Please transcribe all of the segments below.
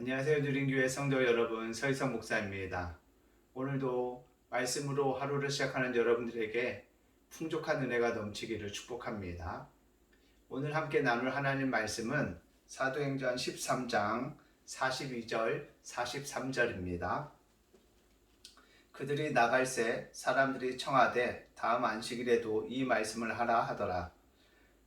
안녕하세요. 누린교회 성도 여러분, 서희성 목사입니다. 오늘도 말씀으로 하루를 시작하는 여러분들에게 풍족한 은혜가 넘치기를 축복합니다. 오늘 함께 나눌 하나님 말씀은 사도행전 13장 42절, 43절입니다. 그들이 나갈새 사람들이 청하되 다음 안식일에도 이 말씀을 하라 하더라.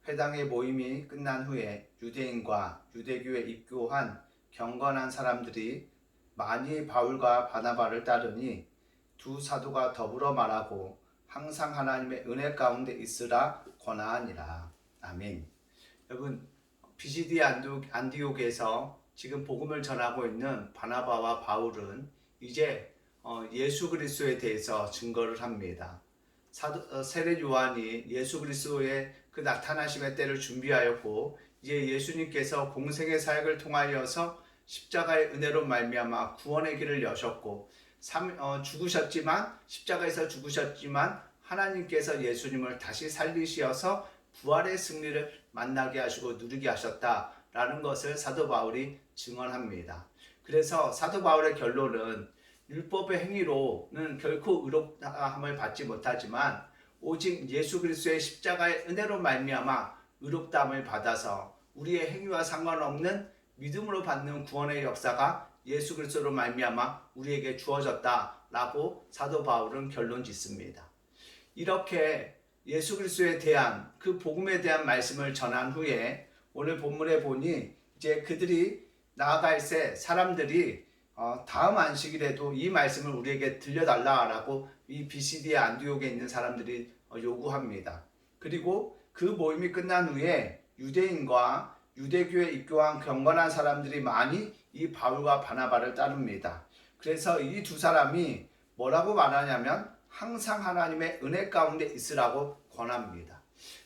회당의 모임이 끝난 후에 유대인과 유대교에 입교한 경건한 사람들이 많이 바울과 바나바를 따르니 두 사도가 더불어 말하고 항상 하나님의 은혜 가운데 있으라 권하니라. 아멘. 여러분 비시디 안디옥에서 지금 복음을 전하고 있는 바나바와 바울은 이제 어, 예수 그리스도에 대해서 증거를 합니다. 사도, 어, 세례 요한이 예수 그리스도의 그 나타나심의 때를 준비하였고 이제 예수님께서 공생의 사역을 통하여서 십자가의 은혜로 말미암아 구원의 길을 여셨고 삼, 어, 죽으셨지만 십자가에서 죽으셨지만 하나님께서 예수님을 다시 살리시어서 부활의 승리를 만나게 하시고 누리게 하셨다라는 것을 사도 바울이 증언합니다. 그래서 사도 바울의 결론은 율법의 행위로는 결코 의롭다함을 받지 못하지만 오직 예수 그리스도의 십자가의 은혜로 말미암아 의롭다함을 받아서 우리의 행위와 상관없는 믿음으로 받는 구원의 역사가 예수 그리스도로 말미암아 우리에게 주어졌다라고 사도 바울은 결론 짓습니다. 이렇게 예수 그리스도에 대한 그 복음에 대한 말씀을 전한 후에 오늘 본문에 보니 이제 그들이 나아갈 새 사람들이 어, 다음 안식일에도 이 말씀을 우리에게 들려달라라고 이 BCD의 안디옥에 있는 사람들이 어, 요구합니다. 그리고 그 모임이 끝난 후에 유대인과 유대교에 입교한 경건한 사람들이 많이 이 바울과 바나바를 따릅니다. 그래서 이 두 사람이 뭐라고 말하냐면 항상 하나님의 은혜 가운데 있으라고 권합니다.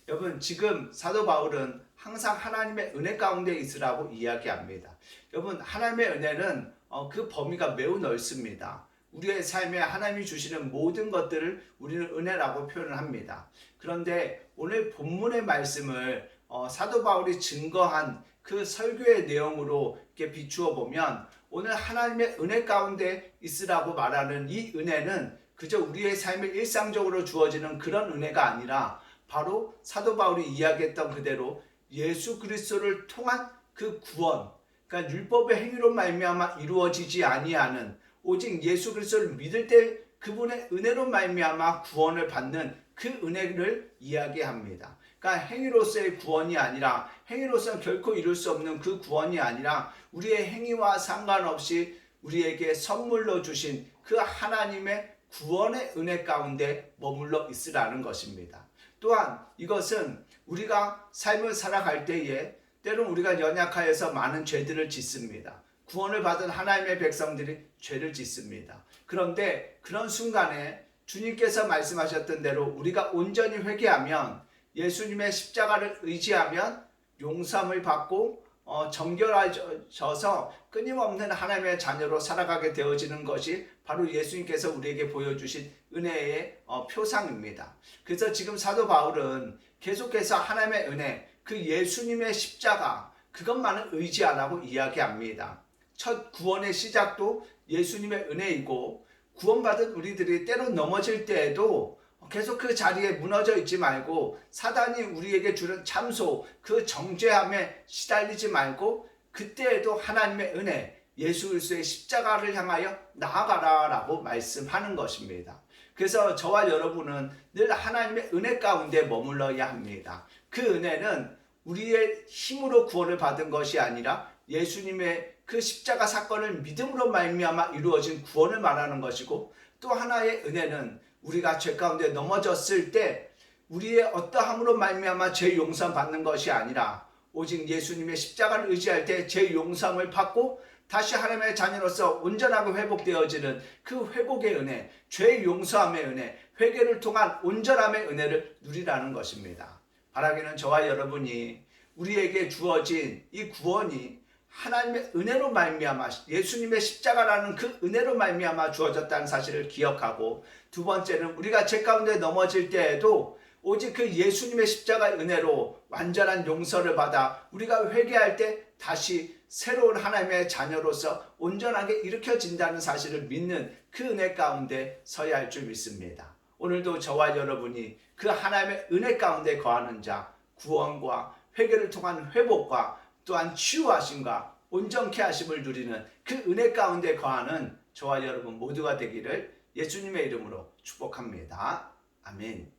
여러분 지금 사도 바울은 항상 하나님의 은혜 가운데 있으라고 이야기합니다. 여러분 하나님의 은혜는 어, 그 범위가 매우 넓습니다. 우리의 삶에 하나님이 주시는 모든 것들을 우리는 은혜라고 표현을 합니다. 그런데 오늘 본문의 말씀을 어, 사도 바울이 증거한 그 설교의 내용으로 이렇게 비추어 보면 오늘 하나님의 은혜 가운데 있으라고 말하는 이 은혜는 그저 우리의 삶에 일상적으로 주어지는 그런 은혜가 아니라 바로 사도 바울이 이야기했던 그대로 예수 그리스도를 통한 그 구원, 그러니까 율법의 행위로 말미암아 이루어지지 아니하는 오직 예수 그리스도를 믿을 때 그분의 은혜로 말미암아 구원을 받는 그 은혜를 이야기합니다. 그러니까 행위로서의 구원이 아니라 행위로서는 결코 이룰 수 없는 그 구원이 아니라 우리의 행위와 상관없이 우리에게 선물로 주신 그 하나님의 구원의 은혜 가운데 머물러 있으라는 것입니다. 또한 이것은 우리가 삶을 살아갈 때에 때론 우리가 연약하여서 많은 죄들을 짓습니다. 구원을 받은 하나님의 백성들이 죄를 짓습니다. 그런데 그런 순간에 주님께서 말씀하셨던 대로 우리가 온전히 회개하면 예수님의 십자가를 의지하면 용서함을 받고 어, 정결해져서 끊임없는 하나님의 자녀로 살아가게 되어지는 것이 바로 예수님께서 우리에게 보여주신 은혜의 어, 표상입니다. 그래서 지금 사도 바울은 계속해서 하나님의 은혜, 그 예수님의 십자가, 그것만을 의지 안 하고 이야기합니다. 첫 구원의 시작도 예수님의 은혜이고 구원받은 우리들이 때로 넘어질 때에도 계속 그 자리에 무너져 있지 말고 사단이 우리에게 주는 참소 그 정죄함에 시달리지 말고 그때에도 하나님의 은혜 예수 그리스도의 십자가를 향하여 나아가라라고 말씀하는 것입니다. 그래서 저와 여러분은 늘 하나님의 은혜 가운데 머물러야 합니다. 그 은혜는 우리의 힘으로 구원을 받은 것이 아니라 예수님의 그 십자가 사건을 믿음으로 말미암아 이루어진 구원을 말하는 것이고 또 하나의 은혜는 우리가 죄 가운데 넘어졌을 때 우리의 어떠함으로 말미암아 죄 용서 받는 것이 아니라 오직 예수님의 십자가를 의지할 때 죄 용서함을 받고 다시 하나님의 자녀로서 온전하고 회복되어지는 그 회복의 은혜, 죄 용서함의 은혜, 회개를 통한 온전함의 은혜를 누리라는 것입니다. 바라기는 저와 여러분이 우리에게 주어진 이 구원이 하나님의 은혜로 말미암아 예수님의 십자가라는 그 은혜로 말미암아 주어졌다는 사실을 기억하고 두 번째는 우리가 죄 가운데 넘어질 때에도 오직 그 예수님의 십자가의 은혜로 완전한 용서를 받아 우리가 회개할 때 다시 새로운 하나님의 자녀로서 온전하게 일으켜진다는 사실을 믿는 그 은혜 가운데 서야 할 줄 믿습니다. 오늘도 저와 여러분이 그 하나님의 은혜 가운데 거하는 자, 구원과 회개를 통한 회복과 또한 치유하심과 온전케 하심을 누리는 그 은혜 가운데 거하는 저와 여러분 모두가 되기를 예수님의 이름으로 축복합니다. 아멘.